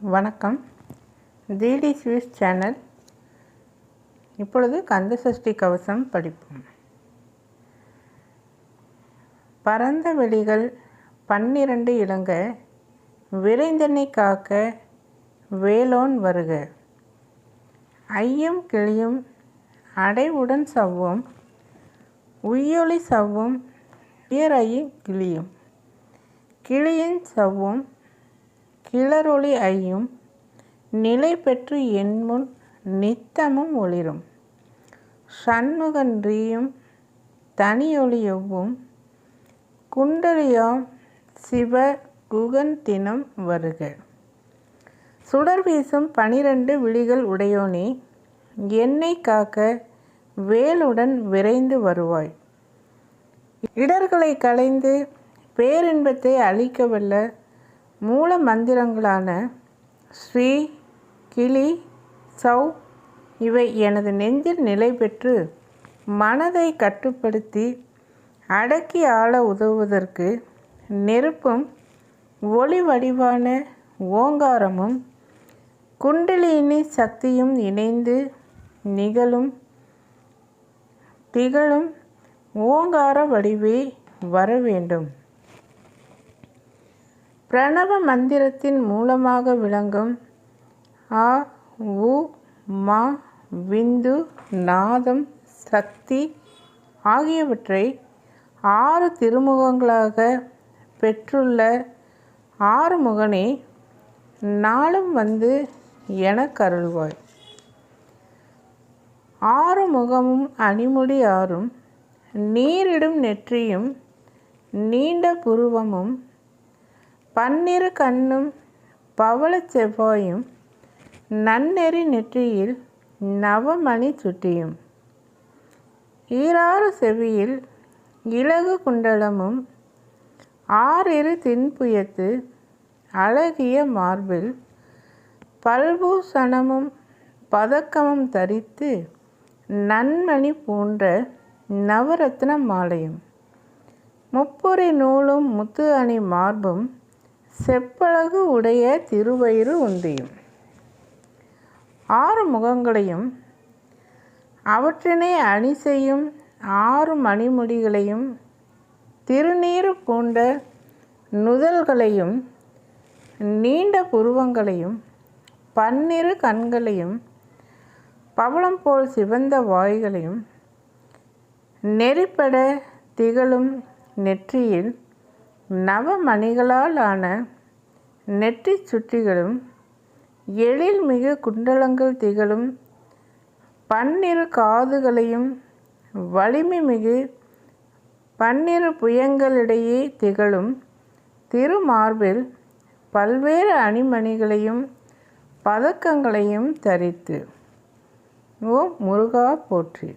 வணக்கம். டிடி ஸ்வீஸ் சேனல். இப்பொழுது கந்த சஷ்டி கவசம் படிப்போம். பரந்த வெளிகள் பன்னிரண்டு இளங்க விரைந்தனை காக்க வேலோன் வருக. ஐயும் கிளியும் அடைவுடன் சவ்வும் உய்யொளி சவ்வும் உயரையி கிளியும். கிளியின் சவ்வும் கிளரொளி ஐயும் நிலை பெற்று என்முன் நித்தமும் ஒளிரும். சண்முகன்றியும் தனியொளியவும் குண்டலியாம் சிவ குகன் தினம் வருக. சுடர் வீசும் பனிரெண்டு விழிகள் உடையோனே என்னை காக்க வேலுடன் விரைந்து வருவாய். இடர்களை களைந்து பேரின்பத்தை அழிக்கவல்ல மூல மந்திரங்களான ஸ்ரீ கிளி சௌ இவை எனது நெஞ்சில் நிலை பெற்று மனதை கட்டுப்படுத்தி அடக்கி ஆள உதவுவதற்கு நெருப்பும் ஒளி வடிவான ஓங்காரமும் குண்டலினி சக்தியும் இணைந்து நிகழும் திகழும் ஓங்கார வடிவே வர வேண்டும். பிரணவ மந்திரத்தின் மூலமாக விளங்கும் ஆ உ மா விந்து நாதம் சக்தி ஆகியவற்றை ஆறு திருமுகங்களாக பெற்றுள்ள ஆறுமுகனே நாளும் வந்து எனக் கருள்வாய் ஆறு முகமும் அணிமுடி ஆறும் நீரிடும் நெற்றியும் நீண்ட புருவமும் பன்னிரு கண்ணும் பவளச் செவ்வாயும் நன்னெறி நெற்றியில் நவமணி சுட்டியும். ஈராறு செவியில் இலகு குண்டலமும் ஆறிரு தின்புயத்து அழகிய மார்பில் பல்பூசணமும் பதக்கமும் தரித்து நன்மணி போன்ற நவரத்ன மாலையும். முப்புரி நூலும் முத்து அணி மார்பும் செப்பழகு உடைய திருவயிறு உந்தியும் ஆறு முகங்களையும் அவற்றினை அணி செய்யும் ஆறு மணிமுடிகளையும் திருநீறு பூண்ட நுதல்களையும் நீண்ட புருவங்களையும் பன்னிரு கண்களையும் பவளம் போல் சிவந்த வாய்களையும் நெறிப்பட திகழும் நெற்றியில் நவமணிகளால் ஆன நெற்றி சுற்றிகளும் எழில் மிகு குண்டலங்கள் திகழும் பன்னிரு காதுகளையும் வலிமை மிகு பன்னிரு புயங்களிடையே திகழும் திருமார்பில் பல்வேறு அணிமணிகளையும் பதக்கங்களையும் தரித்து ஓ முருகா போற்றி.